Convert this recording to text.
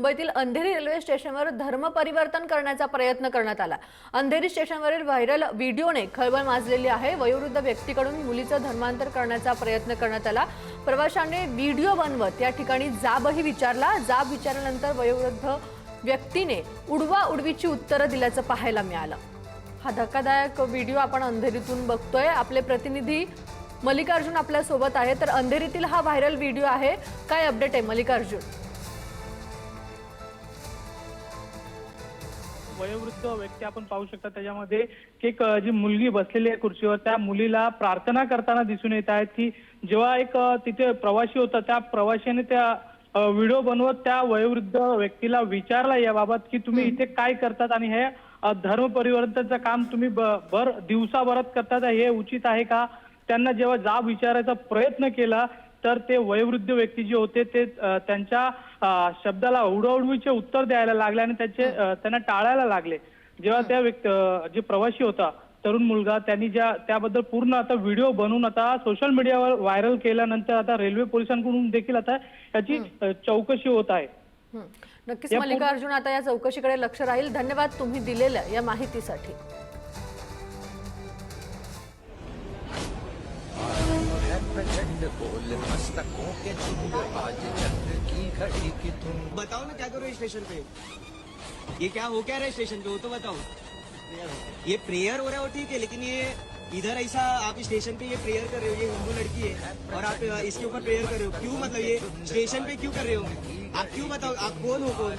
मुंबईतील अंधेरी रेल्वे स्टेशनवर धर्म परिवर्तन करण्याचा प्रयत्न करण्यात आला. अंधेरी स्टेशनवरील व्हायरल व्हिडिओने खळबळ माजलेली आहे. वयोवृद्ध व्यक्तीकडून मुलीचं धर्मांतर करण्याचा प्रयत्न करण्यात आला. प्रवाशांनी व्हिडिओ बनवत या ठिकाणी जाबही विचारला. जाब विचारल्यानंतर वयोवृद्ध व्यक्तीने उडवा उडवीची उत्तरं दिल्याचं पाहायला मिळालं. हा धक्कादायक व्हिडिओ आपण अंधेरीतून बघतोय. आपले प्रतिनिधी मल्लिकार्जुन आपल्यासोबत आहे तर अंधेरीतील हा व्हायरल व्हिडिओ आहे. काय अपडेट आहे मल्लिकार्जुन? वयोवृद्ध व्यक्ती आपण पाहू शकता. त्याच्यामध्ये की एक जी मुलगी बसलेली आहे खुर्चीवर त्या मुलीला प्रार्थना करताना दिसून येत आहेत की जेव्हा एक तिथे प्रवासी होता त्या प्रवाशाने त्या व्हिडिओ बनवत त्या वयोवृद्ध व्यक्तीला विचारला याबाबत की तुम्ही इथे काय करतात आणि हे धर्म परिवर्तनचं काम तुम्ही भर दिवसाभरात करतात हे उचित आहे का? त्यांना जेव्हा जाब विचारायचा प्रयत्न केला तर ते वयोवृद्ध व्यक्ती जे होते ते त्यांच्या शब्दाला उडवडवीचे उत्तर द्यायला लागले आणि त्याचे त्यांना टाळायला लागले. जेव्हा त्या व्यक्ती जे प्रवासी होता तरुण मुलगा त्यांनी ज्या त्याबद्दल पूर्ण आता व्हिडिओ बनवून आता सोशल मीडियावर व्हायरल केल्यानंतर आता रेल्वे पोलिसांकडून देखील आता याची चौकशी होत आहे. नक्कीच मल्लिकार्जुन आता या चौकशीकडे लक्ष राहील. धन्यवाद तुम्ही दिलेल्या या माहितीसाठी. बोल मस्तकों के आज चंद्र की घड़ी की धुन। बताओ ना, क्या करो स्टेशन पे? ये क्या हो क्या रहा है स्टेशन पे? वो तो बताओ। ये प्रेयर हो रहा है ठीक है लेकिन ये इधर ऐसा आप स्टेशन पे ये प्रेयर कर रहे हो, ये हिंदू लड़की है। और आप इसके ऊपर प्रेयर कर रहे हो। क्यों मतलब ये स्टेशन पे क्यों कर रहे हो? आप क्यों बताओ? आप कौन हो कौन?